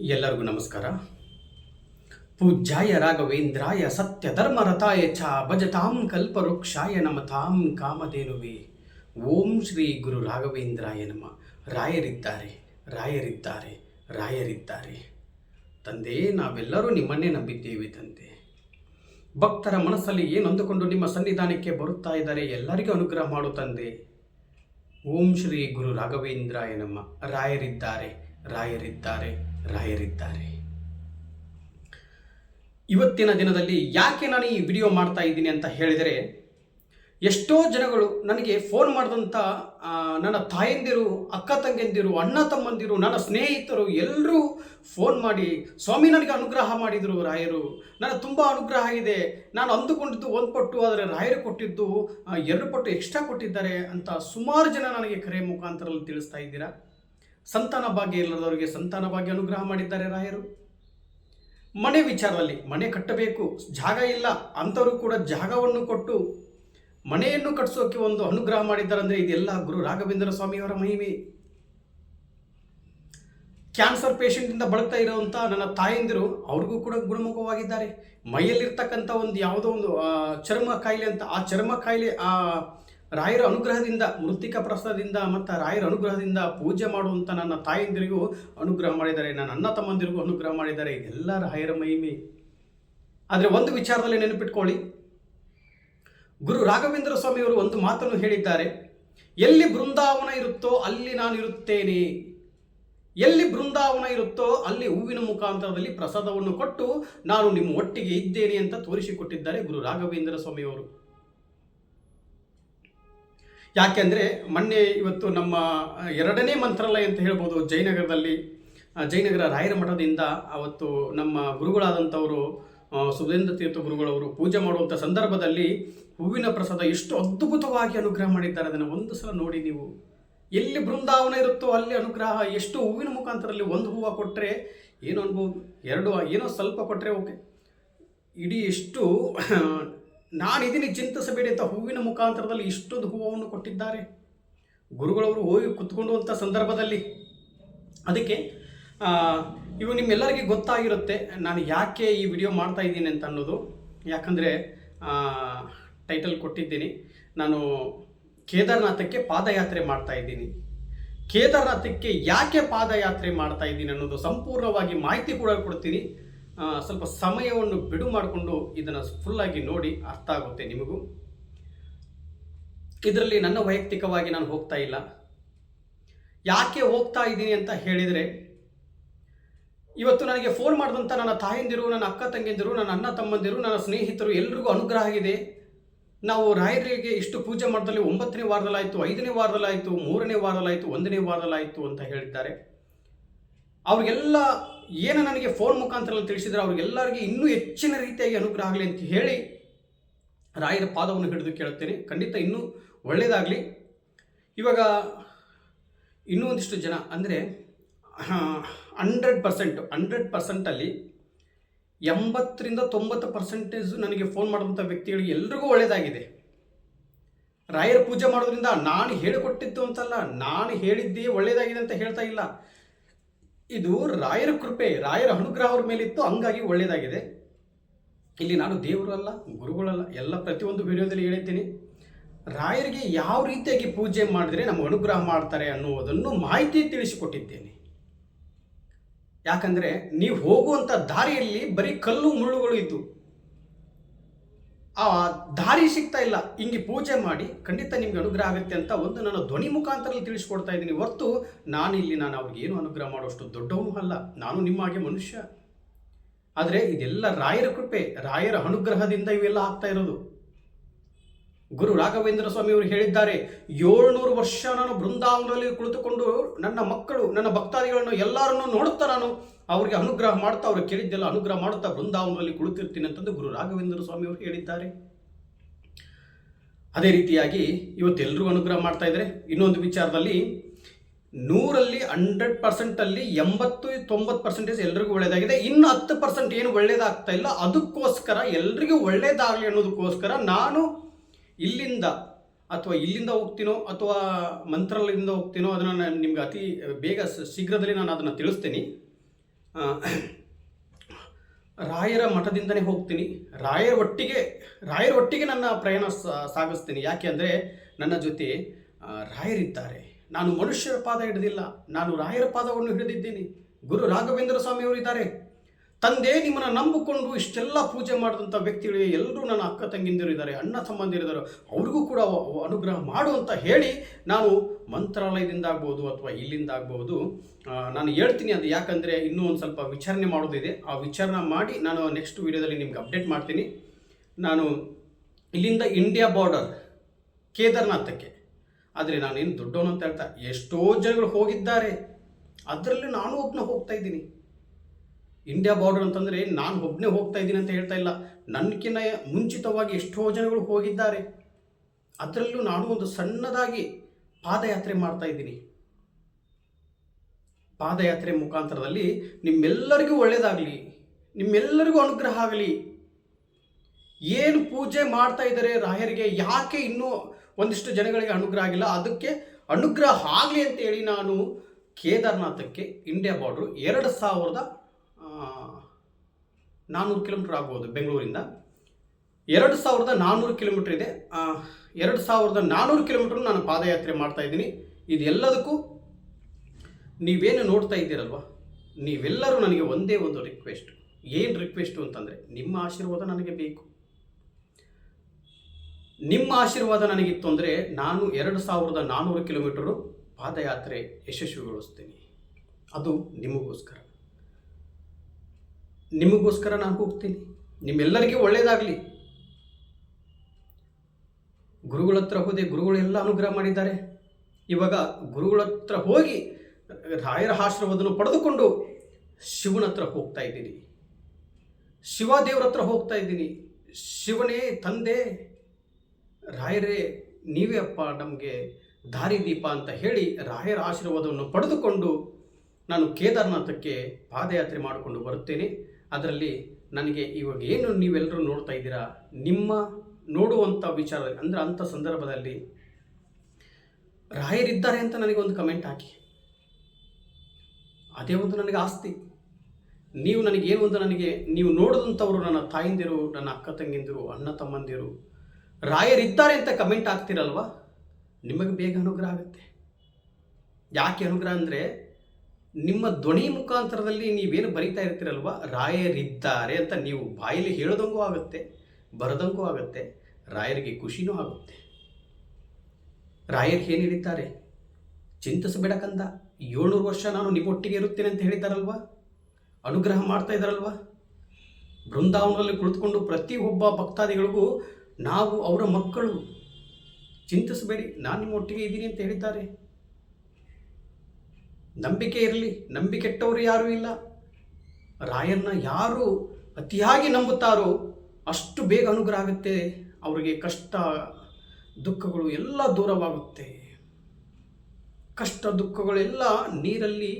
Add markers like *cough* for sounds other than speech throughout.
ಎಲ್ಲರಿಗೂ ನಮಸ್ಕಾರ. ಪೂಜ್ಯಾಯ ರಾಘವೇಂದ್ರಾಯ ಸತ್ಯ ಧರ್ಮರತಾಯ ಚ ಭಜತಾಂ ಕಲ್ಪವೃಕ್ಷಾಯ ನಮತಾಂ ಕಾಮಧೇನುವೆ. ಓಂ ಶ್ರೀ ಗುರು ರಾಘವೇಂದ್ರಾಯ ನಮ. ರಾಯರಿದ್ದಾರೆ ರಾಯರಿದ್ದಾರೆ ರಾಯರಿದ್ದಾರೆ. ತಂದೆ, ನಾವೆಲ್ಲರೂ ನಿಮ್ಮನ್ನೇ ನಂಬಿದ್ದೇವೆ ತಂದೆ. ಭಕ್ತರ ಮನಸ್ಸಲ್ಲಿ ಏನೊಂದುಕೊಂಡು ನಿಮ್ಮ ಸನ್ನಿಧಾನಕ್ಕೆ ಬರುತ್ತಾ ಇದ್ದಾರೆ ಎಲ್ಲರಿಗೂ ಅನುಗ್ರಹ ಮಾಡು ತಂದೆ. ಓಂ ಶ್ರೀ ಗುರು ರಾಘವೇಂದ್ರಾಯ ನಮ್ಮ ರಾಯರಿದ್ದಾರೆ ರಾಯರಿದ್ದಾರೆ. ರಾಯರಿದ್ದಾರೆ. ಇವತ್ತಿನ ದಿನದಲ್ಲಿ ಯಾಕೆ ನಾನು ಈ ವಿಡಿಯೋ ಮಾಡ್ತಾ ಇದ್ದೀನಿ ಅಂತ ಹೇಳಿದರೆ, ಎಷ್ಟೋ ಜನಗಳು ನನಗೆ ಫೋನ್ ಮಾಡಿದಂಥ ನನ್ನ ತಾಯಂದಿರು, ಅಕ್ಕ ತಂಗಿಯಂದಿರು, ಅಣ್ಣ ತಮ್ಮಂದಿರು, ನನ್ನ ಸ್ನೇಹಿತರು ಎಲ್ಲರೂ ಫೋನ್ ಮಾಡಿ, ಸ್ವಾಮಿ ನನಗೆ ಅನುಗ್ರಹ ಮಾಡಿದರು ರಾಯರು. ನನಗೆ ತುಂಬ ಅನುಗ್ರಹ ಇದೆ. ನಾನು ಅಂದುಕೊಂಡಿದ್ದು ಒಂದು ಪಟ್ಟು, ಆದರೆ ರಾಯರು ಕೊಟ್ಟಿದ್ದು ಎರಡು ಪಟ್ಟು ಎಕ್ಸ್ಟ್ರಾ ಕೊಟ್ಟಿದ್ದಾರೆ ಅಂತ ಸುಮಾರು ಜನ ನನಗೆ ಕರೆ ಮುಖಾಂತರದಲ್ಲಿ ತಿಳಿಸ್ತಾ ಇದ್ದೀರಾ? ಸಂತಾನ ಭಾಗ್ಯ ಇಲ್ಲದವರಿಗೆ ಸಂತಾನ ಭಾಗ್ಯ ಅನುಗ್ರಹ ಮಾಡಿದ್ದಾರೆ ರಾಯರು. ಮನೆ ವಿಚಾರದಲ್ಲಿ ಮನೆ ಕಟ್ಟಬೇಕು, ಜಾಗ ಇಲ್ಲ, ಅಂಥವರು ಕೂಡ ಜಾಗವನ್ನು ಕೊಟ್ಟು ಮನೆಯನ್ನು ಕಟ್ಟಿಸೋಕೆ ಒಂದು ಅನುಗ್ರಹ ಮಾಡಿದ್ದಾರೆ ಅಂದರೆ ಇದೆಲ್ಲ ಗುರು ರಾಘವೇಂದ್ರ ಸ್ವಾಮಿಯವರ ಮಹಿಮೆ. ಕ್ಯಾನ್ಸರ್ ಪೇಷಂಟಿಂದ ಬಳಕ್ತಾ ಇರೋವಂಥ ನನ್ನ ತಾಯಂದಿರು ಅವ್ರಿಗೂ ಕೂಡ ಗುಣಮುಖವಾಗಿದ್ದಾರೆ. ಮೈಯಲ್ಲಿರ್ತಕ್ಕಂಥ ಒಂದು ಯಾವುದೋ ಒಂದು ಚರ್ಮ ಕಾಯಿಲೆ ಅಂತ, ಆ ಚರ್ಮ ಕಾಯಿಲೆ, ಆ ರಾಯರ ಅನುಗ್ರಹದಿಂದ, ಮೃತ್ತಿಕ ಪ್ರಸಾದದಿಂದ ಮತ್ತು ರಾಯರ ಅನುಗ್ರಹದಿಂದ ಪೂಜೆ ಮಾಡುವಂಥ ನನ್ನ ತಾಯಂದಿರಿಗೂ ಅನುಗ್ರಹ ಮಾಡಿದ್ದಾರೆ ನನ್ನ ಅಣ್ಣ ತಮ್ಮಂದಿರಿಗೂ ಅನುಗ್ರಹ ಮಾಡಿದ್ದಾರೆ ಎಲ್ಲ ರಾಯರ ಮಹಿಮೆ. ಆದರೆ ಒಂದು ವಿಚಾರದಲ್ಲಿ ನೆನಪಿಟ್ಕೊಳ್ಳಿ. ಗುರು ರಾಘವೇಂದ್ರ ಸ್ವಾಮಿಯವರು ಒಂದು ಮಾತನ್ನು ಹೇಳಿದ್ದಾರೆ. ಎಲ್ಲಿ ಬೃಂದಾವನ ಇರುತ್ತೋ ಅಲ್ಲಿ ನಾನು ಇರುತ್ತೇನೆ. ಎಲ್ಲಿ ಬೃಂದಾವನ ಇರುತ್ತೋ ಅಲ್ಲಿ ಹೂವಿನ ಮುಖಾಂತರದಲ್ಲಿ ಪ್ರಸಾದವನ್ನು ಕೊಟ್ಟು ನಾನು ನಿಮ್ಮ ಒಟ್ಟಿಗೆ ಇದ್ದೇನೆ ಅಂತ ತೋರಿಸಿಕೊಟ್ಟಿದ್ದಾರೆ ಗುರು ರಾಘವೇಂದ್ರ ಸ್ವಾಮಿಯವರು. ಯಾಕೆಂದರೆ ಮೊನ್ನೆ ಇವತ್ತು ನಮ್ಮ ಎರಡನೇ ಮಂತ್ರಾಲಯ ಅಂತ ಹೇಳ್ಬೋದು ಜಯನಗರದಲ್ಲಿ ಜಯನಗರ ರಾಯರ ಮಠದಿಂದ ಅವತ್ತು ನಮ್ಮ ಗುರುಗಳಾದಂಥವರು ಸುಧೇಂದ್ರ ತೀರ್ಥ ಗುರುಗಳವರು ಪೂಜೆ ಮಾಡುವಂಥ ಸಂದರ್ಭದಲ್ಲಿ ಹೂವಿನ ಪ್ರಸಾದ ಎಷ್ಟು ಅದ್ಭುತವಾಗಿ ಅನುಗ್ರಹ ಮಾಡಿದ್ದಾರೆ ಅದನ್ನು ಒಂದು ಸಲ ನೋಡಿ ನೀವು. ಎಲ್ಲಿ ಬೃಂದಾವನ ಇರುತ್ತೋ ಅಲ್ಲಿ ಅನುಗ್ರಹ, ಎಷ್ಟು ಹೂವಿನ ಮುಖಾಂತರದಲ್ಲಿ ಒಂದು ಹೂವು ಕೊಟ್ಟರೆ ಏನು ಅನ್ಬೋದು? ಎರಡು, ಏನೋ ಸ್ವಲ್ಪ ಕೊಟ್ಟರೆ ಓಕೆ. ಇಡೀ ಎಷ್ಟು ನಾನು ಇದೀನಿ ಚಿಂತಿಸಬೇಡಿ ಅಂತ ಹೂವಿನ ಮುಖಾಂತರದಲ್ಲಿ ಇಷ್ಟೊಂದು ಹೂವನ್ನು ಕೊಟ್ಟಿದ್ದಾರೆ. ಗುರುಗಳವರು ಹೋಗಿ ಕುತ್ಕೊಂಡುವಂಥ ಸಂದರ್ಭದಲ್ಲಿ ಅದಕ್ಕೆ ಇವು ನಿಮ್ಮೆಲ್ಲರಿಗೆ ಗೊತ್ತಾಗಿರುತ್ತೆ ನಾನು ಯಾಕೆ ಈ ವಿಡಿಯೋ ಮಾಡ್ತಾ ಇದ್ದೀನಿ ಅಂತ ಅನ್ನೋದು. ಯಾಕಂದರೆ ಟೈಟಲ್ ಕೊಟ್ಟಿದ್ದೀನಿ. ನಾನು ಕೇದಾರನಾಥಕ್ಕೆ ಪಾದಯಾತ್ರೆ ಮಾಡ್ತಾ ಇದ್ದೀನಿ. ಕೇದಾರನಾಥಕ್ಕೆ ಯಾಕೆ ಪಾದಯಾತ್ರೆ ಮಾಡ್ತಾ ಇದ್ದೀನಿ ಅನ್ನೋದು ಸಂಪೂರ್ಣವಾಗಿ ಮಾಹಿತಿ ಕೂಡ ಕೊಡ್ತೀನಿ. ಸ್ವಲ್ಪ ಸಮಯವನ್ನು ಬಿಡು ಮಾಡಿಕೊಂಡು ಇದನ್ನು ಫುಲ್ಲಾಗಿ ನೋಡಿ ಅರ್ಥ ಆಗುತ್ತೆ ನಿಮಗೂ. ಇದರಲ್ಲಿ ನನ್ನ ವೈಯಕ್ತಿಕವಾಗಿ ನಾನು ಹೋಗ್ತಾ ಇಲ್ಲ. ಯಾಕೆ ಹೋಗ್ತಾ ಇದ್ದೀನಿ ಅಂತ ಹೇಳಿದರೆ, ಇವತ್ತು ನನಗೆ ಫೋನ್ ಮಾಡಿದಂಥ ನನ್ನ ತಾಯಂದಿರು, ನನ್ನ ಅಕ್ಕ ತಂಗಿಯಂದಿರು, ನನ್ನ ಅಣ್ಣ ತಮ್ಮಂದಿರು, ನನ್ನ ಸ್ನೇಹಿತರು ಎಲ್ರಿಗೂ ಅನುಗ್ರಹ ಆಗಿದೆ. ನಾವು ರಾಯರಿಗೆ ಇಷ್ಟು ಪೂಜೆ ಮಾಡಿದಲ್ಲಿ ಒಂಬತ್ತನೇ ವಾರದಲ್ಲಾಯಿತು, ಐದನೇ ವಾರದಲ್ಲಾಯಿತು, ಮೂರನೇ ವಾರದಲ್ಲಾಯಿತು, ಒಂದನೇ ವಾರದಲ್ಲಾಯಿತು ಅಂತ ಹೇಳಿದ್ದಾರೆ. ಅವ್ರಿಗೆಲ್ಲ ಏನು ನನಗೆ ಫೋನ್ ಮುಖಾಂತರ ತಿಳಿಸಿದ್ರೆ ಅವ್ರಿಗೆಲ್ಲರಿಗೆ ಇನ್ನೂ ಹೆಚ್ಚಿನ ರೀತಿಯಾಗಿ ಅನುಗ್ರಹ ಆಗಲಿ ಅಂತ ಹೇಳಿ ರಾಯರ ಪಾದವನ್ನು ಹಿಡಿದು ಕೇಳುತ್ತೇನೆ. ಖಂಡಿತ ಇನ್ನೂ ಒಳ್ಳೆಯದಾಗಲಿ. ಇವಾಗ ಇನ್ನೂ ಒಂದಿಷ್ಟು ಜನ ಅಂದರೆ ಹಂಡ್ರೆಡ್ ಪರ್ಸೆಂಟ್ ಹಂಡ್ರೆಡ್ ಪರ್ಸೆಂಟಲ್ಲಿ ಎಂಬತ್ತರಿಂದ ತೊಂಬತ್ತು ಪರ್ಸೆಂಟೇಜು ನನಗೆ ಫೋನ್ ಮಾಡುವಂಥ ವ್ಯಕ್ತಿಗಳಿಗೆ ಎಲ್ರಿಗೂ ಒಳ್ಳೆಯದಾಗಿದೆ. ರಾಯರ ಪೂಜೆ ಮಾಡೋದ್ರಿಂದ ನಾನು ಹೇಳಿಕೊಟ್ಟಿದ್ದು ಅಂತಲ್ಲ, ನಾನು ಹೇಳಿದ್ದೇ ಒಳ್ಳೆಯದಾಗಿದೆ ಅಂತ ಹೇಳ್ತಾ ಇಲ್ಲ. ಇದು ರಾಯರ ಕೃಪೆ, ರಾಯರ ಅನುಗ್ರಹ ಅವ್ರ ಮೇಲಿತ್ತು, ಹಂಗಾಗಿ ಒಳ್ಳೆಯದಾಗಿದೆ ಇಲ್ಲಿ ನಾನು ದೇವರು ಅಲ್ಲ ಗುರುಗಳಲ್ಲ, ಎಲ್ಲ ಪ್ರತಿಯೊಂದು ವಿಡಿಯೋದಲ್ಲಿ ಹೇಳಿದ್ದೀನಿ. ರಾಯರಿಗೆ ಯಾವ ರೀತಿಯಾಗಿ ಪೂಜೆ ಮಾಡಿದ್ರೆ ನಮ್ಮ ಅನುಗ್ರಹ ಮಾಡ್ತಾರೆ ಅನ್ನುವುದನ್ನು ಮಾಹಿತಿ ತಿಳಿಸಿಕೊಟ್ಟಿದ್ದೇನೆ. ಯಾಕಂದರೆ ನೀವು ಹೋಗುವಂಥ ದಾರಿಯಲ್ಲಿ ಬರೀ ಕಲ್ಲು ಮುಳ್ಳುಗಳು ಇದ್ದು ಆ ದಾರಿ ಸಿಗ್ತಾ ಇಲ್ಲ. ಹಿಂಗೆ ಪೂಜೆ ಮಾಡಿ ಖಂಡಿತ ನಿಮ್ಗೆ ಅನುಗ್ರಹ ಆಗುತ್ತೆ ಅಂತ ಒಂದು ನಾನು ಧ್ವನಿ ಮುಖಾಂತರದಲ್ಲಿ ತಿಳಿಸ್ಕೊಡ್ತಾ ಇದ್ದೀನಿ. ಹೊರತು ನಾನು ಇಲ್ಲಿ ನಾನು ಅವ್ರಿಗೆ ಏನು ಅನುಗ್ರಹ ಮಾಡೋಷ್ಟು ದೊಡ್ಡವನು ಅಲ್ಲ. ನಾನು ನಿಮ್ಮ ಹಾಗೆ ಮನುಷ್ಯ. ಆದರೆ ಇದೆಲ್ಲ ರಾಯರ ಕೃಪೆ, ರಾಯರ ಅನುಗ್ರಹದಿಂದ ಇವೆಲ್ಲ ಆಗ್ತಾ ಇರೋದು. ಗುರು ರಾಘವೇಂದ್ರ ಸ್ವಾಮಿ ಅವರು ಹೇಳಿದ್ದಾರೆ, ಏಳ್ನೂರು ವರ್ಷ ನಾನು ಬೃಂದಾವನದಲ್ಲಿ ಕುಳಿತುಕೊಂಡು ನನ್ನ ಮಕ್ಕಳು, ನನ್ನ ಭಕ್ತಾದಿಗಳನ್ನು ಎಲ್ಲರನ್ನು ನೋಡುತ್ತಾ ನಾನು ಅವರಿಗೆ ಅನುಗ್ರಹ ಮಾಡ್ತಾ, ಅವರು ಕೇಳಿದ್ದೆಲ್ಲ ಅನುಗ್ರಹ ಮಾಡುತ್ತಾ ಬೃಂದಾವನದಲ್ಲಿ ಕುಳಿತಿರ್ತೀನಿ ಅಂತಂದು ಗುರು ರಾಘವೇಂದ್ರ ಸ್ವಾಮಿ ಅವರು ಹೇಳಿದ್ದಾರೆ. ಅದೇ ರೀತಿಯಾಗಿ ಇವತ್ತು ಎಲ್ಲರೂ ಅನುಗ್ರಹ ಮಾಡ್ತಾ ಇದ್ದಾರೆ. ಇನ್ನೊಂದು ವಿಚಾರದಲ್ಲಿ, ನೂರಲ್ಲಿ ಹಂಡ್ರೆಡ್ ಪರ್ಸೆಂಟಲ್ಲಿ ಎಂಬತ್ತು, ತೊಂಬತ್ತು ಪರ್ಸೆಂಟೇಜ್ ಎಲ್ರಿಗೂ ಒಳ್ಳೆಯದಾಗಿದೆ ಇನ್ನು ಹತ್ತು ಪರ್ಸೆಂಟ್ ಏನು ಒಳ್ಳೆಯದಾಗ್ತಾ ಇಲ್ಲ. ಅದಕ್ಕೋಸ್ಕರ ಎಲ್ರಿಗೂ ಒಳ್ಳೆಯದಾಗಲಿ ಅನ್ನೋದಕ್ಕೋಸ್ಕರ ನಾನು ಇಲ್ಲಿಂದ ಅಥವಾ ಇಲ್ಲಿಂದ ಹೋಗ್ತೀನೋ ಅಥವಾ ಮಂತ್ರಾಲಯದಿಂದ ಹೋಗ್ತೀನೋ ಅದನ್ನು ನಾನು ನಿಮ್ಗೆ ಅತಿ ಬೇಗ ಶೀಘ್ರದಲ್ಲಿ ನಾನು ಅದನ್ನು ತಿಳಿಸ್ತೀನಿ. ರಾಯರ ಮಠದಿಂದನೇ ಹೋಗ್ತೀನಿ. ರಾಯರ ಒಟ್ಟಿಗೆ ರಾಯರ ಒಟ್ಟಿಗೆ ನನ್ನ ಪ್ರಯಾಣ ಸಾಗಿಸ್ತೀನಿ. ಯಾಕೆ ಅಂದರೆ ನನ್ನ ಜೊತೆ ರಾಯರಿದ್ದಾರೆ. ನಾನು ಮನುಷ್ಯರ ಪಾದ ಹಿಡಿದಿಲ್ಲ. ನಾನು ರಾಯರ ಪಾದವನ್ನು ಹಿಡಿದಿದ್ದೀನಿ. ಗುರು ರಾಘವೇಂದ್ರ ಸ್ವಾಮಿಯವರು ಇದ್ದಾರೆ ತಂದೆ ನಿಮ್ಮನ್ನು ನಂಬಿಕೊಂಡು ಇಷ್ಟೆಲ್ಲ ಪೂಜೆ ಮಾಡಿದಂಥ ವ್ಯಕ್ತಿಗಳಿಗೆ ಎಲ್ಲರೂ ನನ್ನ ಅಕ್ಕ ತಂಗಿಂದಿರು ಇದ್ದಾರೆ, ಅಣ್ಣ ತಮ್ಮಂದಿರಿದ್ದಾರೆ ಅವ್ರಿಗೂ ಕೂಡ ಅನುಗ್ರಹ ಮಾಡು ಅಂತ ಹೇಳಿ ನಾನು ಮಂತ್ರಾಲಯದಿಂದ ಆಗ್ಬೋದು ಅಥವಾ ಇಲ್ಲಿಂದ ಆಗ್ಬೋದು ನಾನು ಹೇಳ್ತೀನಿ ಅದು ಯಾಕಂದರೆ ಇನ್ನೂ ಒಂದು ಸ್ವಲ್ಪ ವಿಚಾರಣೆ ಮಾಡೋದಿದೆ. ಆ ವಿಚಾರಣೆ ಮಾಡಿ ನಾನು ನೆಕ್ಸ್ಟ್ ವೀಡಿಯೋದಲ್ಲಿ ನಿಮ್ಗೆ ಅಪ್ಡೇಟ್ ಮಾಡ್ತೀನಿ. ನಾನು ಇಲ್ಲಿಂದ ಇಂಡಿಯಾ ಬಾರ್ಡರ್ ಕೇದಾರ್ನಾಥಕ್ಕೆ. ಆದರೆ ನಾನೇನು ದೊಡ್ಡವನು ಅಂತ ಹೇಳ್ತಾ, ಎಷ್ಟೋ ಜನಗಳು ಹೋಗಿದ್ದಾರೆ. ಅದರಲ್ಲಿ ನಾನು ಒಬ್ಬನ ಹೋಗ್ತಾ ಇದ್ದೀನಿ. ಇಂಡಿಯಾ ಬಾರ್ಡರ್ ಅಂತಂದರೆ ನಾನು ಒಬ್ಬನೇ ಹೋಗ್ತಾ ಇದ್ದೀನಿ ಅಂತ ಹೇಳ್ತಾ ಇಲ್ಲ. ನನ್ನಕಿನ್ನ ಮುಂಚಿತವಾಗಿ ಎಷ್ಟೋ ಜನಗಳು ಹೋಗಿದ್ದಾರೆ. ಅದರಲ್ಲೂ ನಾನು ಒಂದು ಸಣ್ಣದಾಗಿ ಪಾದಯಾತ್ರೆ ಮಾಡ್ತಾ ಇದ್ದೀನಿ. ಪಾದಯಾತ್ರೆ ಮುಖಾಂತರದಲ್ಲಿ ನಿಮ್ಮೆಲ್ಲರಿಗೂ ಒಳ್ಳೆಯದಾಗಲಿ ನಿಮ್ಮೆಲ್ಲರಿಗೂ ಅನುಗ್ರಹ ಆಗಲಿ. ಏನು ಪೂಜೆ ಮಾಡ್ತಾ ಇದ್ದಾರೆ ರಾಯರಿಗೆ, ಯಾಕೆ ಇನ್ನೂ ಒಂದಿಷ್ಟು ಜನಗಳಿಗೆ ಅನುಗ್ರಹ ಆಗಿಲ್ಲ? ಅದಕ್ಕೆ ಅನುಗ್ರಹ ಆಗಲಿ ಅಂತೇಳಿ ನಾನು ಕೇದಾರ್ನಾಥಕ್ಕೆ ಇಂಡಿಯಾ ಬಾರ್ಡ್ರು ಎರಡು ಸಾವಿರದ ನಾನ್ನೂರು ಕಿಲೋಮೀಟ್ರ್ ಆಗ್ಬೋದು ಬೆಂಗಳೂರಿಂದ. ಎರಡು ಸಾವಿರದ ನಾನ್ನೂರು ಕಿಲೋಮೀಟ್ರ್ ಇದೆ. ಎರಡು ಸಾವಿರದ ನಾನ್ನೂರು ಕಿಲೋಮೀಟ್ರ್ ನಾನು ಪಾದಯಾತ್ರೆ ಮಾಡ್ತಾ ಇದ್ದೀನಿ. ಇದೆಲ್ಲದಕ್ಕೂ ನೀವೇನು ನೋಡ್ತಾ ಇದ್ದೀರಲ್ವ? ನೀವೆಲ್ಲರೂ ನನಗೆ ಒಂದೇ ಒಂದು ರಿಕ್ವೆಸ್ಟ್ ಏನು ರಿಕ್ವೆಸ್ಟು ಅಂತಂದರೆ, ನಿಮ್ಮ ಆಶೀರ್ವಾದ ನನಗೆ ಬೇಕು. ನಿಮ್ಮ ಆಶೀರ್ವಾದ ನನಗಿತ್ತು ಅಂದರೆ ನಾನು ಎರಡು ಸಾವಿರದ ನಾನ್ನೂರು ಕಿಲೋಮೀಟರು ಪಾದಯಾತ್ರೆ ಯಶಸ್ವಿಗೊಳಿಸ್ತೀನಿ. ಅದು ನಿಮಗೋಸ್ಕರ. ನಿಮಗೋಸ್ಕರ ನಾನು ಹೋಗ್ತೀನಿ ನಿಮ್ಮೆಲ್ಲರಿಗೂ ಒಳ್ಳೆಯದಾಗಲಿ ಗುರುಗಳ ಹತ್ರ ಹೋದೆ, ಗುರುಗಳೆಲ್ಲ ಅನುಗ್ರಹ ಮಾಡಿದ್ದಾರೆ. ಇವಾಗ ಗುರುಗಳ ಹತ್ರ ಹೋಗಿ ರಾಯರ ಆಶೀರ್ವಾದವನ್ನು ಪಡೆದುಕೊಂಡು ಶಿವನ ಹತ್ರ ಹೋಗ್ತಾ ಇದ್ದೀನಿ. ಶಿವದೇವರ ಹತ್ರ ಹೋಗ್ತಾ ಇದ್ದೀನಿ. ಶಿವನೇ, ತಂದೆ, ರಾಯರೇ, ನೀವೇ ಅಪ್ಪ ನಮಗೆ ದಾರಿದೀಪ ಅಂತ ಹೇಳಿ ರಾಯರ ಆಶೀರ್ವಾದವನ್ನು ಪಡೆದುಕೊಂಡು ನಾನು ಕೇದಾರನಾಥಕ್ಕೆ ಪಾದಯಾತ್ರೆ ಮಾಡಿಕೊಂಡು ಬರುತ್ತೇನೆ. ಅದರಲ್ಲಿ ನನಗೆ ಇವಾಗ ಏನು ನೀವೆಲ್ಲರೂ ನೋಡ್ತಾ ಇದ್ದೀರಾ? ನಿಮ್ಮ ನೋಡುವಂಥ ವಿಚಾರ, ಅಂದರೆ ಅಂಥ ಸಂದರ್ಭದಲ್ಲಿ ರಾಯರಿದ್ದಾರೆ ಅಂತ ನನಗೆ ಒಂದು ಕಮೆಂಟ್ ಹಾಕಿ. ಅದೇ ಒಂದು ನನಗೆ ಆಸ್ತಿ. ನೀವು ನನಗೆ ಏನು ಒಂದು ನನಗೆ, ನೀವು ನೋಡಿದಂಥವರು ನನ್ನ ತಾಯಿಂದಿರು, ನನ್ನ ಅಕ್ಕ ತಂಗಿಂದಿರು, ಅಣ್ಣ ತಮ್ಮಂದಿರು, ರಾಯರಿದ್ದಾರೆ ಅಂತ ಕಮೆಂಟ್ ಹಾಕ್ತಿರಲ್ವ? ನಿಮಗೆ ಬೇಗ ಅನುಗ್ರಹ ಆಗುತ್ತೆ. ಯಾಕೆ ಅನುಗ್ರಹ ಅಂದರೆ ನಿಮ್ಮ ಧ್ವನಿ ಮುಖಾಂತರದಲ್ಲಿ ನೀವೇನು ಬರಿತಾ ಇರ್ತೀರಲ್ವ? ರಾಯರಿದ್ದಾರೆ ಅಂತ ನೀವು ಬಾಯಲ್ಲಿ ಹೇಳೋದಂಗೂ ಆಗುತ್ತೆ, ಬರದಂಗೂ ಆಗುತ್ತೆ, ರಾಯರಿಗೆ ಖುಷಿನೂ ಆಗುತ್ತೆ. ರಾಯರ್ ಏನು ಹೇಳಿದ್ದಾರೆ? ಚಿಂತಿಸಬೇಡ ಕಂದ, ಏಳ್ನೂರು ವರ್ಷ ನಾನು ನಿಮ್ಮೊಟ್ಟಿಗೆ ಇರುತ್ತೇನೆ ಅಂತ ಹೇಳಿದ್ದಾರಲ್ವ? ಅನುಗ್ರಹ ಮಾಡ್ತಾ ಇದ್ದಾರಲ್ವ? ಬೃಂದಾವನದಲ್ಲಿ ಕುಳಿತುಕೊಂಡು ಪ್ರತಿಯೊಬ್ಬ ಭಕ್ತಾದಿಗಳಿಗೂ ನಾವು ಅವರ ಮಕ್ಕಳು, ಚಿಂತಿಸಬೇಡಿ, ನಾನು ನಿಮ್ಮೊಟ್ಟಿಗೆ ಇದ್ದೀನಿ ಅಂತ ಹೇಳಿದ್ದಾರೆ. ನಂಬಿಕೆ ಇರಲಿ, ನಂಬಿಕೆಟ್ಟವರು ಯಾರೂ ಇಲ್ಲ. ರಾಯನ್ನ ಯಾರು ಅತಿಯಾಗಿ ನಂಬುತ್ತಾರೋ ಅಷ್ಟು ಬೇಗ ಅನುಗ್ರಹ ಆಗುತ್ತೆ ಅವರಿಗೆ ಕಷ್ಟ, ದುಃಖಗಳು ಎಲ್ಲ ದೂರವಾಗುತ್ತೆ. ಕಷ್ಟ, ದುಃಖಗಳೆಲ್ಲ ನೀರಲ್ಲಿ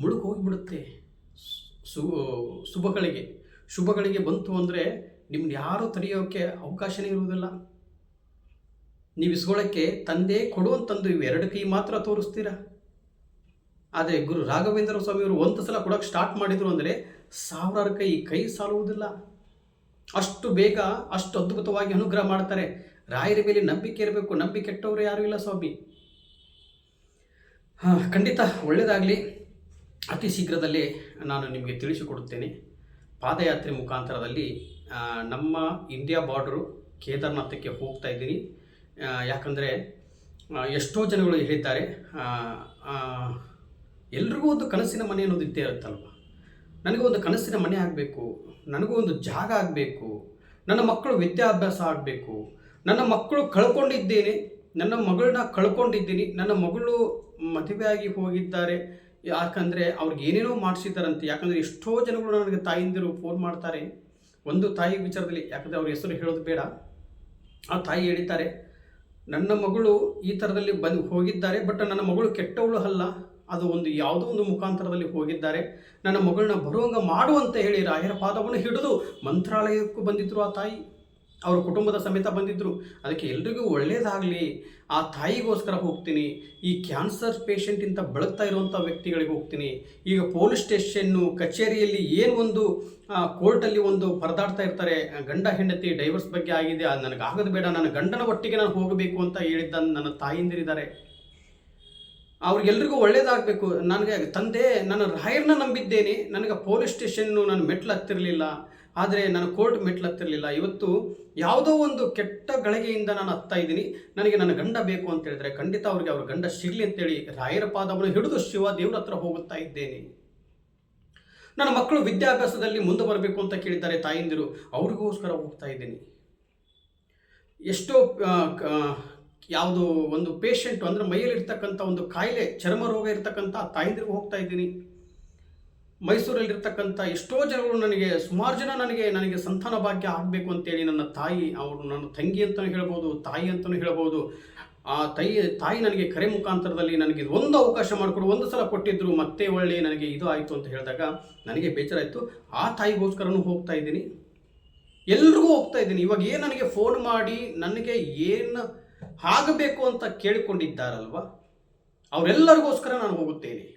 ಮುಳುಗಿ ಹೋಗಿಬಿಡುತ್ತೆ ಸು, ಶುಭಗಳಿಗೆ ಶುಭಗಳಿಗೆ ಬಂತು ಅಂದರೆ ನಿಮ್ಗೆ ಯಾರೂ ತಡೆಯೋಕ್ಕೆ ಅವಕಾಶನೇ ಇರುವುದಿಲ್ಲ. ನೀವು ಇಸ್ಕೊಳ್ಳೋಕ್ಕೆ ತಂದೆ ಕೊಡುವಂತಂದು ಇವೆರಡು ಕೈ ಮಾತ್ರ ತೋರಿಸ್ತೀರಾ? ಆದರೆ ಗುರು ರಾಘವೇಂದ್ರ ಸ್ವಾಮಿಯವರು ಒಂದು ಸಲ ಕೊಡೋಕ್ಕೆ ಸ್ಟಾರ್ಟ್ ಮಾಡಿದರು ಅಂದರೆ ಸಾವಿರಾರು ಕೈ ಕೈ ಸಾಲುವುದಿಲ್ಲ. ಅಷ್ಟು ಬೇಗ, ಅಷ್ಟು ಅದ್ಭುತವಾಗಿ ಅನುಗ್ರಹ ಮಾಡ್ತಾರೆ. ರಾಯರ ಮೇಲೆ ನಂಬಿಕೆ ಇರಬೇಕು, ನಂಬಿಕೆ ಕೆಟ್ಟವರು ಯಾರೂ ಇಲ್ಲ ಸ್ವಾಮಿ. ಹಾಂ, ಖಂಡಿತ ಒಳ್ಳೆಯದಾಗಲಿ ಅತಿ ಶೀಘ್ರದಲ್ಲೇ ನಾನು ನಿಮಗೆ ತಿಳಿಸಿಕೊಡುತ್ತೇನೆ. ಪಾದಯಾತ್ರೆ ಮುಖಾಂತರದಲ್ಲಿ ನಮ್ಮ ಇಂಡಿಯಾ ಬಾರ್ಡರು ಕೇದಾರ್ನಾಥಕ್ಕೆ ಹೋಗ್ತಾ ಇದ್ದೀನಿ. ಯಾಕಂದರೆ ಎಷ್ಟೋ ಜನಗಳು ಹೇಳಿದ್ದಾರೆ. ಎಲ್ರಿಗೂ ಒಂದು ಕನಸಿನ ಮನೆ ಅನ್ನೋದು ಇದ್ದೇ ಇರುತ್ತಲ್ವ? ನನಗೂ ಒಂದು ಕನಸಿನ ಮನೆ ಆಗಬೇಕು, ನನಗೂ ಒಂದು ಜಾಗ ಆಗಬೇಕು, ನನ್ನ ಮಕ್ಕಳು ವಿದ್ಯಾಭ್ಯಾಸ ಆಗಬೇಕು, ನನ್ನ ಮಕ್ಕಳು ಕಳ್ಕೊಂಡಿದ್ದೇನೆ, ನನ್ನ ಮಗಳನ್ನ ಕಳ್ಕೊಂಡಿದ್ದೀನಿ, ನನ್ನ ಮಗಳು ಮದುವೆಯಾಗಿ ಹೋಗಿದ್ದಾರೆ, ಯಾಕಂದರೆ ಅವ್ರಿಗೆ ಏನೇನೋ ಮಾಡಿಸಿದ್ದಾರಂತೆ. ಯಾಕಂದರೆ ಎಷ್ಟೋ ಜನಗಳು ನನಗೆ ತಾಯಿಂದಿರು ಫೋನ್ ಮಾಡ್ತಾರೆ. ಒಂದು ತಾಯಿ ವಿಚಾರದಲ್ಲಿ, ಯಾಕಂದರೆ ಅವ್ರ ಹೆಸರು ಹೇಳೋದು ಬೇಡ. ಆ ತಾಯಿ ಹೇಳಿದ್ದಾರೆ, ನನ್ನ ಮಗಳು ಈ ಥರದಲ್ಲಿ ಬಂದು ಹೋಗಿದ್ದಾರೆ, ಬಟ್ ನನ್ನ ಮಗಳು ಕೆಟ್ಟವಳು ಅಲ್ಲ. ಅದು ಒಂದು ಯಾವುದೋ ಒಂದು ಮುಖಾಂತರದಲ್ಲಿ ಹೋಗಿದ್ದಾರೆ. ನನ್ನ ಮಗಳನ್ನ ಬರುವಂಗ ಮಾಡುವಂತ ಹೇಳಿ ರಾಯರ ಪಾದವನ್ನು ಹಿಡಿದು ಮಂತ್ರಾಲಯಕ್ಕೂ ಬಂದಿದ್ದರು ಆ ತಾಯಿ. ಅವರ ಕುಟುಂಬದ ಸಮೇತ ಬಂದಿದ್ದರು ಅದಕ್ಕೆ ಎಲ್ರಿಗೂ ಒಳ್ಳೆಯದಾಗಲಿ ಆ ತಾಯಿಗೋಸ್ಕರ ಹೋಗ್ತೀನಿ. ಈ ಕ್ಯಾನ್ಸರ್ ಪೇಷಂಟಿಂದ ಬಳಗ್ತಾ ಇರುವಂಥ ವ್ಯಕ್ತಿಗಳಿಗೆ ಹೋಗ್ತೀನಿ. ಈಗ ಪೊಲೀಸ್ ಸ್ಟೇಷನ್ನು ಕಚೇರಿಯಲ್ಲಿ ಏನು ಒಂದು ಕೋರ್ಟಲ್ಲಿ ಒಂದು ಪರದಾಡ್ತಾ ಇರ್ತಾರೆ. ಗಂಡ, ಹೆಂಡತಿ ಡೈವರ್ಸ್ ಬಗ್ಗೆ ಆಗಿದೆ. ಅದು ನನಗೆ ಆಗೋದು ಬೇಡ. ನನ್ನ ಗಂಡನ ಒಟ್ಟಿಗೆ ನಾನು ಹೋಗಬೇಕು ಅಂತ ಹೇಳಿದ್ದ ನನ್ನ ತಾಯಿಂದಿರಿದ್ದಾರೆ ಅವ್ರಿಗೆಲ್ರಿಗೂ ಒಳ್ಳೇದಾಗಬೇಕು. ನನಗೆ ತಂದೆ ನಾನು ರಾಯರ್ನ ನಂಬಿದ್ದೇನೆ. ನನಗೆ ಪೊಲೀಸ್ ಸ್ಟೇಷನ್ನು ನಾನು ಮೆಟ್ಲು ಹತ್ತಿರಲಿಲ್ಲ. ಆದರೆ ನಾನು ಕೋರ್ಟ್ ಮೆಟ್ಲು ಹತ್ತಿರಲಿಲ್ಲ. ಇವತ್ತು ಯಾವುದೋ ಒಂದು ಕೆಟ್ಟ ಗಳಿಗೆಯಿಂದ ನಾನು ಹತ್ತಾ ಇದ್ದೀನಿ. ನನಗೆ ನನ್ನ ಗಂಡ ಬೇಕು ಅಂತ ಹೇಳಿದ್ರೆ ಖಂಡಿತ ಅವ್ರಿಗೆ ಅವ್ರ ಗಂಡ ಸಿಗಲಿ ಅಂತೇಳಿ ರಾಯರ ಪಾದವನ್ನು ಹಿಡಿದು ಶಿವ ದೇವ್ರ ಹತ್ರ ಹೋಗುತ್ತಾ ಇದ್ದೇನೆ. ನನ್ನ ಮಕ್ಕಳು ವಿದ್ಯಾಭ್ಯಾಸದಲ್ಲಿ ಮುಂದೆ ಬರಬೇಕು ಅಂತ ಕೇಳಿದ್ದಾರೆ ತಾಯಿಂದಿರು. ಅವ್ರಿಗೋಸ್ಕರ ಹೋಗ್ತಾ ಇದ್ದೀನಿ. ಎಷ್ಟೋ ಯಾವುದು ಒಂದು ಪೇಷಂಟು ಅಂದರೆ ಮೈಯಲ್ಲಿ ಇರ್ತಕ್ಕಂಥ ಒಂದು ಕಾಯಿಲೆ, ಚರ್ಮ ರೋಗ ಇರ್ತಕ್ಕಂಥ ತಾಯಂದಿರಿಗೂ ಹೋಗ್ತಾ ಇದ್ದೀನಿ. ಮೈಸೂರಲ್ಲಿರ್ತಕ್ಕಂಥ ಎಷ್ಟೋ ಜನಗಳು ನನಗೆ, ಸುಮಾರು ಜನ ನನಗೆ ನನಗೆ ಸಂತಾನ ಭಾಗ್ಯ ಆಗಬೇಕು ಅಂತೇಳಿ ನನ್ನ ತಾಯಿ, ಅವರು ನನ್ನ ತಂಗಿ ಅಂತಲೂ ಹೇಳ್ಬೋದು, ತಾಯಿ ಅಂತಲೂ ಹೇಳ್ಬೋದು. ಆ ತಾಯಿ ತಾಯಿ ನನಗೆ ಕರೆ ಮುಖಾಂತರದಲ್ಲಿ ನನಗೆ ಒಂದು ಅವಕಾಶ ಮಾಡಿಕೊಡು, ಒಂದು ಸಲ ಕೊಟ್ಟಿದ್ದರು ಮತ್ತೆ ಒಳ್ಳೆ ನನಗೆ ಇದು ಆಯಿತು ಅಂತ ಹೇಳಿದಾಗ ನನಗೆ ಬೇಜಾರಾಯಿತು. ಆ ತಾಯಿಗೋಸ್ಕರನೂ ಹೋಗ್ತಾ ಇದ್ದೀನಿ. ಎಲ್ರಿಗೂ ಹೋಗ್ತಾ ಇದ್ದೀನಿ. ಇವಾಗ ಏನು ನನಗೆ ಫೋನ್ ಮಾಡಿ, ನನಗೆ ಏನು ಆಗಬೇಕು ಅಂತ ಕೇಳಿಕೊಂಡಿದ್ದಾರಲ್ವ? ಅವರೆಲ್ಲರಿಗೋಸ್ಕರ ನಾನು ಹೋಗುತ್ತೇನೆ.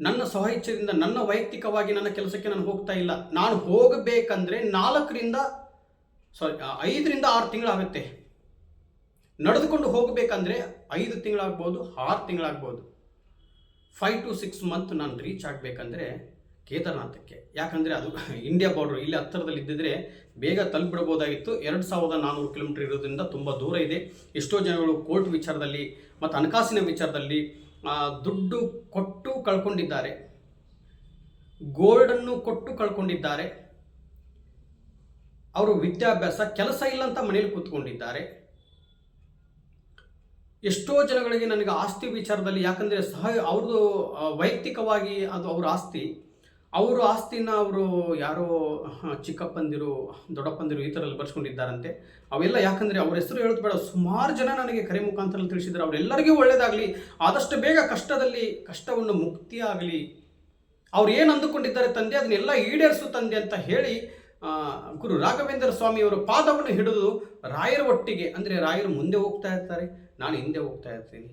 ನನ್ನ ಸ್ವಇಚ್ಛೆಯಿಂದ ನನ್ನ ವೈಯಕ್ತಿಕವಾಗಿ ನನ್ನ ಕೆಲಸಕ್ಕೆ ನಾನು ಹೋಗ್ತಾ ಇಲ್ಲ. ನಾನು ಹೋಗಬೇಕಂದ್ರೆ ನಾಲ್ಕರಿಂದ ಸಾರಿ ಐದರಿಂದ ಆರು ತಿಂಗಳಾಗುತ್ತೆ. ನಡೆದುಕೊಂಡು ಹೋಗಬೇಕಂದ್ರೆ ಐದು ತಿಂಗಳಾಗ್ಬೋದು, ಆರು ತಿಂಗಳಾಗ್ಬೋದು. ಫೈವ್ ಟು ಸಿಕ್ಸ್ ಮಂತ್ ನಾನು ರೀಚ್ ಆಗಬೇಕಂದ್ರೆ ಕೇದಾರ್ನಾಥಕ್ಕೆ ಯಾಕಂದರೆ ಅದು *laughs* ಇಂಡಿಯಾ ಬಾರ್ಡ್ರ್ ಇಲ್ಲಿ ಹತ್ತಿರದಲ್ಲಿ ಇದ್ದಿದ್ರೆ ಬೇಗ ತಲುಪಿಡ್ಬೋದಾಗಿತ್ತು. ಎರಡು ಸಾವಿರದ ನಾನ್ನೂರು ಕಿಲೋಮೀಟರ್ ಇರೋದ್ರಿಂದ ತುಂಬ ದೂರ ಇದೆ. ಎಷ್ಟೋ ಜನಗಳು ಕೋರ್ಟ್ ವಿಚಾರದಲ್ಲಿ ಮತ್ತು ಹಣಕಾಸಿನ ವಿಚಾರದಲ್ಲಿ ದುಡ್ಡು ಕೊಟ್ಟು ಕಳ್ಕೊಂಡಿದ್ದಾರೆ. ಗೋಲ್ಡನ್ನು ಕೊಟ್ಟು ಕಳ್ಕೊಂಡಿದ್ದಾರೆ. ಅವರು ವಿದ್ಯಾಭ್ಯಾಸ, ಕೆಲಸ ಇಲ್ಲ ಅಂತ ಮನೇಲಿ ಕೂತ್ಕೊಂಡಿದ್ದಾರೆ. ಎಷ್ಟೋ ಜನಗಳಿಗೆ ನನಗೆ ಆಸ್ತಿ ವಿಚಾರದಲ್ಲಿ, ಯಾಕಂದರೆ ಸಹ ಅವ್ರದ್ದು ವೈಯಕ್ತಿಕವಾಗಿ ಅದು ಅವರ ಆಸ್ತಿ. ಅವರು ಆಸ್ತಿನ ಅವರು ಯಾರೋ ಚಿಕ್ಕಪ್ಪಂದಿರು, ದೊಡ್ಡಪ್ಪಂದಿರು ಈ ಥರಲ್ಲಿ ಬರ್ಸ್ಕೊಂಡಿದ್ದಾರಂತೆ. ಅವೆಲ್ಲ ಯಾಕಂದರೆ ಅವ್ರ ಹೆಸರು ಹೇಳೋದು ಬೇಡ. ಸುಮಾರು ಜನ ನನಗೆ ಕರೆ ಮುಖಾಂತರ ತಿಳಿಸಿದ್ದಾರೆ ಅವರೆಲ್ಲರಿಗೂ ಒಳ್ಳೆಯದಾಗಲಿ ಆದಷ್ಟು ಬೇಗ ಕಷ್ಟದಲ್ಲಿ, ಕಷ್ಟವನ್ನು ಮುಕ್ತಿ ಆಗಲಿ. ಅವ್ರು ಏನು ಅಂದುಕೊಂಡಿದ್ದಾರೆ ತಂದೆ, ಅದನ್ನೆಲ್ಲ ಈಡೇರಿಸು ತಂದೆ ಅಂತ ಹೇಳಿ ಗುರು ರಾಘವೇಂದ್ರ ಸ್ವಾಮಿಯವರು ಪಾದವನ್ನು ಹಿಡಿದು ರಾಯರ ಒಟ್ಟಿಗೆ, ಅಂದರೆ ರಾಯರು ಮುಂದೆ ಹೋಗ್ತಾ ಇರ್ತಾರೆ, ನಾನು ಹಿಂದೆ ಹೋಗ್ತಾ ಇರ್ತೀನಿ.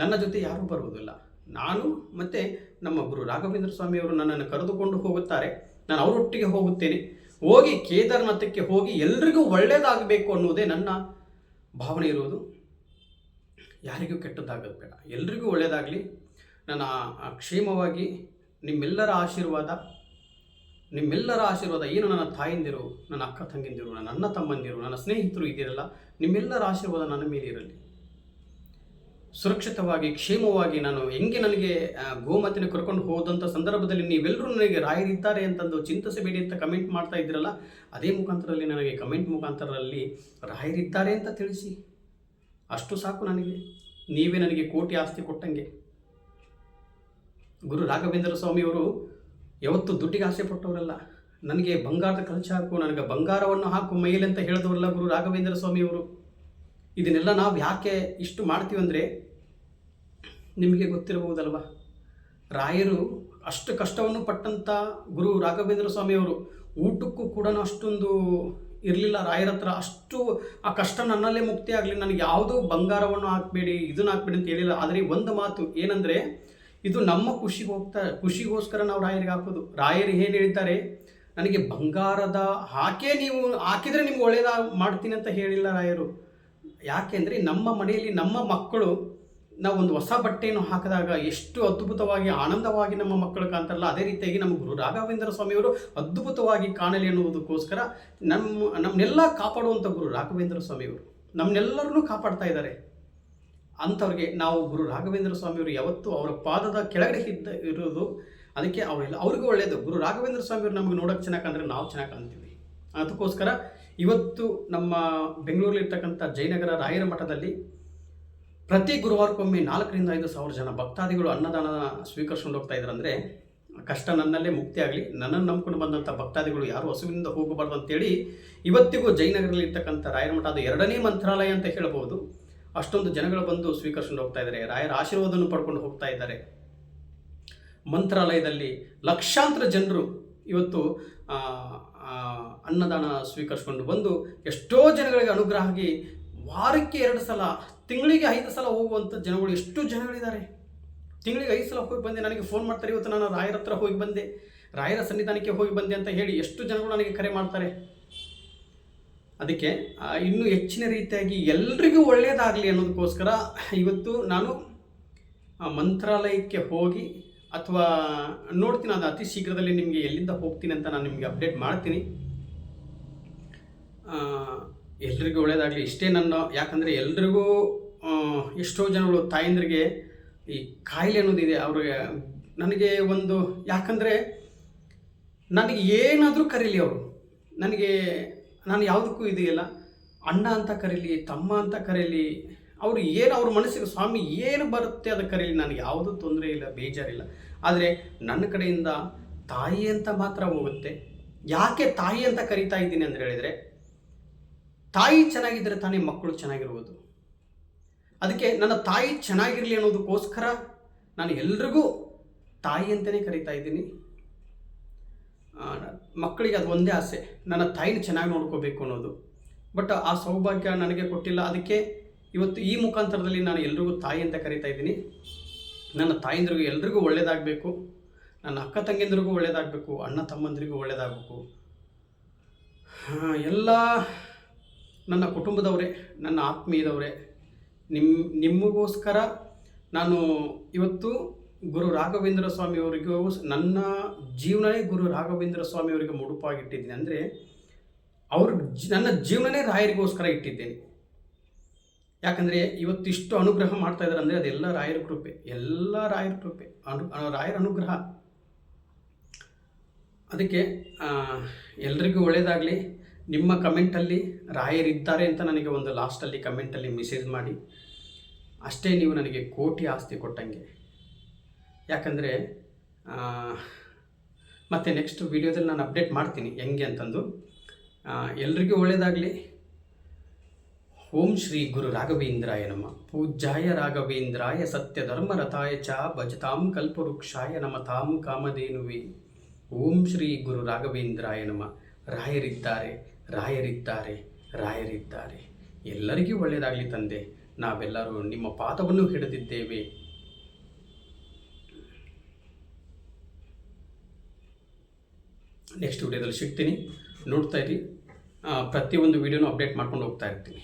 ನನ್ನ ಜೊತೆ ಯಾರೂ ಬರುವುದಿಲ್ಲ. ನಾನು ಮತ್ತು ನಮ್ಮ ಗುರು ರಾಘವೇಂದ್ರ ಸ್ವಾಮಿಯವರು ನನ್ನನ್ನು ಕರೆದುಕೊಂಡು ಹೋಗುತ್ತಾರೆ. ನಾನು ಅವರೊಟ್ಟಿಗೆ ಹೋಗುತ್ತೇನೆ. ಹೋಗಿ ಕೇದಾರನಾಥಕ್ಕೆ ಹೋಗಿ ಎಲ್ರಿಗೂ ಒಳ್ಳೆಯದಾಗಬೇಕು ಅನ್ನುವುದೇ ನನ್ನ ಭಾವನೆ ಇರುವುದು. ಯಾರಿಗೂ ಕೆಟ್ಟದ್ದಾಗೋದು ಬೇಡ ಎಲ್ರಿಗೂ ಒಳ್ಳೆಯದಾಗಲಿ ನನ್ನ ಕ್ಷೇಮವಾಗಿ ನಿಮ್ಮೆಲ್ಲರ ಆಶೀರ್ವಾದ ನಿಮ್ಮೆಲ್ಲರ ಆಶೀರ್ವಾದ. ಏನು ನನ್ನ ತಾಯಂದಿರು, ನನ್ನ ಅಕ್ಕ ತಂಗಿಂದಿರು, ನನ್ನ ಅಣ್ಣ ತಮ್ಮಂದಿರು, ನನ್ನ ಸ್ನೇಹಿತರು ಇದ್ದೀರಲ್ಲ, ನಿಮ್ಮೆಲ್ಲರ ಆಶೀರ್ವಾದ ನನ್ನ ಮೇಲೆ ಇರಲಿ. ಸುರಕ್ಷಿತವಾಗಿ, ಕ್ಷೇಮವಾಗಿ ನಾನು ಹೆಂಗೆ ನನಗೆ ಗೋಮತಿನ ಕರ್ಕೊಂಡು ಹೋದಂಥ ಸಂದರ್ಭದಲ್ಲಿ ನೀವೆಲ್ಲರೂ ನನಗೆ ರಾಯರಿದ್ದಾರೆ ಅಂತಂದು ಚಿಂತಿಸಬೇಡಿ ಅಂತ ಕಮೆಂಟ್ ಮಾಡ್ತಾ ಇದ್ದೀರಲ್ಲ, ಅದೇ ಮುಖಾಂತರದಲ್ಲಿ ನನಗೆ ಕಮೆಂಟ್ ಮುಖಾಂತರದಲ್ಲಿ ರಾಯರಿದ್ದಾರೆ ಅಂತ ತಿಳಿಸಿ. ಅಷ್ಟು ಸಾಕು ನನಗೆ. ನೀವೇ ನನಗೆ ಕೋಟಿ ಆಸ್ತಿ ಕೊಟ್ಟಂಗೆ. ಗುರು ರಾಘವೇಂದ್ರ ಸ್ವಾಮಿಯವರು ಯಾವತ್ತು ದುಡ್ಡಿಗೆ ಆಸೆ ಪಟ್ಟವರಲ್ಲ. ನನಗೆ ಬಂಗಾರದ ಕಲಚ ಹಾಕು, ನನಗೆ ಬಂಗಾರವನ್ನು ಹಾಕು ಮೈಲಿ ಅಂತ ಹೇಳಿದವರಲ್ಲ ಗುರು ರಾಘವೇಂದ್ರ ಸ್ವಾಮಿಯವರು. ಇದನ್ನೆಲ್ಲ ನಾವು ಯಾಕೆ ಇಷ್ಟು ಮಾಡ್ತೀವಿ ಅಂದರೆ ನಿಮಗೆ ಗೊತ್ತಿರಬಹುದಲ್ವ? ರಾಯರು ಅಷ್ಟು ಕಷ್ಟವನ್ನು ಪಟ್ಟಂಥ ಗುರು ರಾಘವೇಂದ್ರ ಸ್ವಾಮಿಯವರು ಊಟಕ್ಕೂ ಕೂಡ ಅಷ್ಟೊಂದು ಇರಲಿಲ್ಲ. ರಾಯರ ಹತ್ರ ಅಷ್ಟು ಆ ಕಷ್ಟ ನನ್ನಲ್ಲೇ ಮುಕ್ತಿ ಆಗಲಿ, ನನಗೆ ಯಾವುದೂ ಬಂಗಾರವನ್ನು ಹಾಕಬೇಡಿ, ಇದನ್ನು ಹಾಕ್ಬೇಡಿ ಅಂತ ಹೇಳಿಲ್ಲ. ಆದರೆ ಒಂದು ಮಾತು ಏನಂದರೆ, ಇದು ನಮ್ಮ ಖುಷಿಗೆ ಹೋಗ್ತಾ, ಖುಷಿಗೋಸ್ಕರ ನಾವು ರಾಯರಿಗೆ ಹಾಕೋದು. ರಾಯರು ಏನು ಹೇಳ್ತಾರೆ ನನಗೆ ಬಂಗಾರದ ಹಾಕೇ ನೀವು ಹಾಕಿದರೆ ನಿಮ್ಗೆ ಒಳ್ಳೇದ ಮಾಡ್ತೀನಿ ಅಂತ ಹೇಳಿಲ್ಲ ರಾಯರು. ಯಾಕೆಂದರೆ ನಮ್ಮ ಮನೆಯಲ್ಲಿ ನಮ್ಮ ಮಕ್ಕಳು ನಾವು ಒಂದು ಹೊಸ ಬಟ್ಟೆಯನ್ನು ಹಾಕಿದಾಗ ಎಷ್ಟು ಅದ್ಭುತವಾಗಿ, ಆನಂದವಾಗಿ ನಮ್ಮ ಮಕ್ಕಳು ಕಾಣ್ತಾರಲ್ಲ, ಅದೇ ರೀತಿಯಾಗಿ ನಮ್ಮ ಗುರು ರಾಘವೇಂದ್ರ ಸ್ವಾಮಿಯವರು ಅದ್ಭುತವಾಗಿ ಕಾಣಲಿ ಅನ್ನುವುದಕ್ಕೋಸ್ಕರ ನಮ್ಮ ನಮ್ಮನ್ನೆಲ್ಲ ಕಾಪಾಡುವಂಥ ಗುರು ರಾಘವೇಂದ್ರ ಸ್ವಾಮಿಯವರು. ನಮ್ಮನ್ನೆಲ್ಲರನ್ನೂ ಕಾಪಾಡ್ತಾ ಇದ್ದಾರೆ. ಅಂಥವ್ರಿಗೆ ನಾವು ಗುರು ರಾಘವೇಂದ್ರ ಸ್ವಾಮಿಯವರು ಯಾವತ್ತೂ ಅವರ ಪಾದದ ಕೆಳಗಡೆ ಇದ್ದ ಇರೋದು ಅದಕ್ಕೆ ಅವರೆಲ್ಲ, ಅವ್ರಿಗೂ ಒಳ್ಳೆಯದು ಗುರು ರಾಘವೇಂದ್ರ ಸ್ವಾಮಿಯವರು ನಮಗೆ ನೋಡೋಕೆ ಚೆನ್ನಾಗಿ ಕಾಣಿದ್ರೆ ನಾವು ಚೆನ್ನಾಗಿ ಕಾಣ್ತೀವಿ. ಅದಕ್ಕೋಸ್ಕರ ಇವತ್ತು ನಮ್ಮ ಬೆಂಗಳೂರಲ್ಲಿರ್ತಕ್ಕಂಥ ಜಯನಗರ ರಾಯರ ಮಠದಲ್ಲಿ ಪ್ರತಿ ಗುರುವಾರಕ್ಕೊಮ್ಮೆ ನಾಲ್ಕರಿಂದ ಐದು ಸಾವಿರ ಜನ ಭಕ್ತಾದಿಗಳು ಅನ್ನದಾನ ಸ್ವೀಕರಿಸ್ಕೊಂಡು ಹೋಗ್ತಾ ಇದ್ದಾರೆ ಅಂದರೆ ಕಷ್ಟ ನನ್ನಲ್ಲೇ ಮುಕ್ತಿ ಆಗಲಿ, ನನ್ನನ್ನು ನಂಬ್ಕೊಂಡು ಬಂದಂಥ ಭಕ್ತಾದಿಗಳು ಯಾರು ಹಸುವಿನಿಂದ ಹೋಗಬಾರ್ದು ಅಂತೇಳಿ ಇವತ್ತಿಗೂ ಜಯನಗರದಲ್ಲಿ ಇರ್ತಕ್ಕಂಥ ರಾಯರ ಮಠ ಅದು ಎರಡನೇ ಮಂತ್ರಾಲಯ ಅಂತ ಹೇಳಬಹುದು ಅಷ್ಟೊಂದು ಜನಗಳು ಬಂದು ಸ್ವೀಕರಿಸ್ಕೊಂಡು ಹೋಗ್ತಾ ಇದ್ದಾರೆ ರಾಯರ ಆಶೀರ್ವಾದವನ್ನು ಪಡ್ಕೊಂಡು ಹೋಗ್ತಾ ಇದ್ದಾರೆ ಮಂತ್ರಾಲಯದಲ್ಲಿ ಲಕ್ಷಾಂತರ ಜನರು ಇವತ್ತು ಅನ್ನದಾನ ಸ್ವೀಕರಿಸ್ಕೊಂಡು ಬಂದು ಎಷ್ಟೋ ಜನಗಳಿಗೆ ಅನುಗ್ರಹ ಆಗಿ ವಾರಕ್ಕೆ ಎರಡು ಸಲ, ತಿಂಗಳಿಗೆ ಐದು ಸಲ ಹೋಗುವಂಥ ಜನಗಳು ಎಷ್ಟು ಜನಗಳಿದ್ದಾರೆ. ತಿಂಗಳಿಗೆ ಐದು ಸಲ ಹೋಗಿ ಬಂದೆ, ನನಗೆ ಫೋನ್ ಮಾಡ್ತಾರೆ, ಇವತ್ತು ನಾನು ರಾಯರ ಹತ್ರ ಹೋಗಿ ಬಂದೆ. ರಾಯರ ಸನ್ನಿಧಾನಕ್ಕೆ ಹೋಗಿ ಬಂದೆ ಅಂತ ಹೇಳಿ ಎಷ್ಟು ಜನಗಳು ನನಗೆ ಕರೆ ಮಾಡ್ತಾರೆ. ಅದಕ್ಕೆ ಇನ್ನೂ ಹೆಚ್ಚಿನ ರೀತಿಯಾಗಿ ಎಲ್ರಿಗೂ ಒಳ್ಳೆಯದಾಗಲಿ ಅನ್ನೋದಕ್ಕೋಸ್ಕರ ಇವತ್ತು ನಾನು ಮಂತ್ರಾಲಯಕ್ಕೆ ಹೋಗಿ ಅಥವಾ ನೋಡ್ತೀನಿ, ಅದು ಅತಿ ಶೀಘ್ರದಲ್ಲಿ ನಿಮಗೆ ಎಲ್ಲಿಂದ ಹೋಗ್ತೀನಿ ಅಂತ ನಾನು ನಿಮಗೆ ಅಪ್ಡೇಟ್ ಮಾಡ್ತೀನಿ. ಎಲ್ರಿಗೂ ಒಳ್ಳೆಯದಾಗಲಿ ಇಷ್ಟೇ ನನ್ನ, ಯಾಕಂದರೆ ಎಲ್ರಿಗೂ ಎಷ್ಟೋ ಜನಗಳು ತಾಯಂದ್ರಿಗೆ ಈ ಕಾಯಿಲೆ ಅನ್ನೋದಿದೆ. ಅವ್ರಿಗೆ ನನಗೆ ಒಂದು, ಯಾಕಂದರೆ ನನಗೆ ಏನಾದರೂ ಕರೀಲಿ ಅವರು. ನನಗೆ, ನಾನು ಯಾವುದಕ್ಕೂ ಇದೆಯಲ್ಲ ಅಣ್ಣ ಅಂತ ಕರೀಲಿ, ತಮ್ಮ ಅಂತ ಕರೀಲಿ, ಅವರು ಏನು, ಅವ್ರ ಮನಸ್ಸಿಗೆ ಸ್ವಾಮಿ ಏನು ಬರುತ್ತೆ ಅದು ಕರೀಲಿ, ನನಗೆ ಯಾವುದೂ ತೊಂದರೆ ಇಲ್ಲ, ಬೇಜಾರಿಲ್ಲ. ಆದರೆ ನನ್ನ ಕಡೆಯಿಂದ ತಾಯಿ ಅಂತ ಮಾತ್ರ ಹೋಗುತ್ತೆ. ಯಾಕೆ ತಾಯಿ ಅಂತ ಕರಿತಾ ಇದ್ದೀನಿ ಅಂತ ಹೇಳಿದರೆ ತಾಯಿ ಚೆನ್ನಾಗಿದ್ದರೆ ತಾನೇ ಮಕ್ಕಳು ಚೆನ್ನಾಗಿರ್ಬೋದು. ಅದಕ್ಕೆ ನನ್ನ ತಾಯಿ ಚೆನ್ನಾಗಿರಲಿ ಅನ್ನೋದಕ್ಕೋಸ್ಕರ ನಾನು ಎಲ್ರಿಗೂ ತಾಯಿ ಅಂತಲೇ ಕರಿತಾ ಇದ್ದೀನಿ. ಮಕ್ಕಳಿಗೆ ಅದು ಒಂದೇ ಆಸೆ. ನನ್ನ ತಾಯಿನ ಚೆನ್ನಾಗಿ ನೋಡ್ಕೋಬೇಕು ಅನ್ನೋದು. ಬಟ್ ಆ ಸೌಭಾಗ್ಯ ನನಗೆ ಕೊಟ್ಟಿಲ್ಲ. ಅದಕ್ಕೆ ಇವತ್ತು ಈ ಮುಖಾಂತರದಲ್ಲಿ ನಾನು ಎಲ್ರಿಗೂ ತಾಯಿ ಅಂತ ಕರಿತಾ ಇದ್ದೀನಿ. ನನ್ನ ತಾಯಿಂದ್ರಿಗೂ ಎಲ್ರಿಗೂ ಒಳ್ಳೇದಾಗಬೇಕು. ನನ್ನ ಅಕ್ಕ ತಂಗಿಂದ್ರಿಗೂ ಒಳ್ಳೇದಾಗಬೇಕು. ಅಣ್ಣ ತಮ್ಮಂದ್ರಿಗೂ ಒಳ್ಳೇದಾಗಬೇಕು. ಎಲ್ಲ ನನ್ನ ಕುಟುಂಬದವರೇ, ನನ್ನ ಆತ್ಮೀಯದವರೇ ನಿಮ್ಮ ನಿಮಗೋಸ್ಕರ ನಾನು ಇವತ್ತು ಗುರು ರಾಘವೇಂದ್ರ ಸ್ವಾಮಿಯವರಿಗೂ ನನ್ನ ಜೀವನವೇ ಗುರು ರಾಘವೇಂದ್ರ ಸ್ವಾಮಿಯವರಿಗೆ ಮುಡುಪಾಗಿಟ್ಟಿದ್ದೀನಿ. ಅಂದರೆ ಅವ್ರ ನನ್ನ ಜೀವನನೇ ರಾಯರಿಗೋಸ್ಕರ ಇಟ್ಟಿದ್ದೇನೆ. ಯಾಕಂದರೆ ಇವತ್ತಿಷ್ಟು ಅನುಗ್ರಹ ಮಾಡ್ತಾ ಇದ್ದಾರೆ ಅಂದರೆ ಅದೆಲ್ಲ ರಾಯರ ಕೃಪೆ, ಎಲ್ಲ ರಾಯರ ಕೃಪೆ, ಅನು ರಾಯರ ಅನುಗ್ರಹ. ಅದಕ್ಕೆ ಎಲ್ರಿಗೂ ಒಳ್ಳೆಯದಾಗಲಿ ನಿಮ್ಮ ಕಮೆಂಟಲ್ಲಿ ರಾಯರಿದ್ದಾರೆ ಅಂತ ನನಗೆ ಒಂದು ಲಾಸ್ಟಲ್ಲಿ ಕಮೆಂಟಲ್ಲಿ ಮೆಸೇಜ್ ಮಾಡಿ. ಅಷ್ಟೇ ನೀವು ನನಗೆ ಕೋಟಿ ಆಸ್ತಿ ಕೊಟ್ಟಂಗೆ. ಯಾಕಂದರೆ ಮತ್ತು ನೆಕ್ಸ್ಟ್ ವೀಡಿಯೋದಲ್ಲಿ ನಾನು ಅಪ್ಡೇಟ್ ಮಾಡ್ತೀನಿ ಹೆಂಗೆ ಅಂತಂದು. ಎಲ್ರಿಗೂ ಒಳ್ಳೆಯದಾಗಲಿ ಓಂ ಶ್ರೀ ಗುರು ರಾಘವೇಂದ್ರಾಯ ನಮ. ಪೂಜ್ಯಾಯ ರಾಘವೇಂದ್ರಾಯ ಸತ್ಯ ಧರ್ಮರಥಾಯ ಚ ಭಜತಾಂ ಕಲ್ಪವೃಕ್ಷಾಯ ನಮತಾಂ ಕಾಮಧೇನುವೆ. ಓಂ ಶ್ರೀ ಗುರು ರಾಘವೇಂದ್ರಾಯ ನಮ. ರಾಯರಿದ್ದಾರೆ. ರಾಯರಿದ್ದಾರೆ ರಾಯರಿದ್ದಾರೆ. ಎಲ್ಲರಿಗೂ ಒಳ್ಳೆಯದಾಗಲಿ ತಂದೆ. ನಾವೆಲ್ಲರೂ ನಿಮ್ಮ ಪಾದವನ್ನು ಹಿಡಿದಿದ್ದೇವೆ. ನೆಕ್ಸ್ಟ್ ವಿಡಿಯೋದಲ್ಲಿ ಸಿಗ್ತೀನಿ. ನೋಡ್ತಾ ಇರಿ. ಪ್ರತಿಯೊಂದು ವಿಡಿಯೋನು ಅಪ್ಡೇಟ್ ಮಾಡ್ಕೊಂಡು ಹೋಗ್ತಾ ಇರ್ತೀನಿ.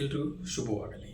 ಎಲ್ರಿಗೂ ಶುಭವಾಗಲಿ.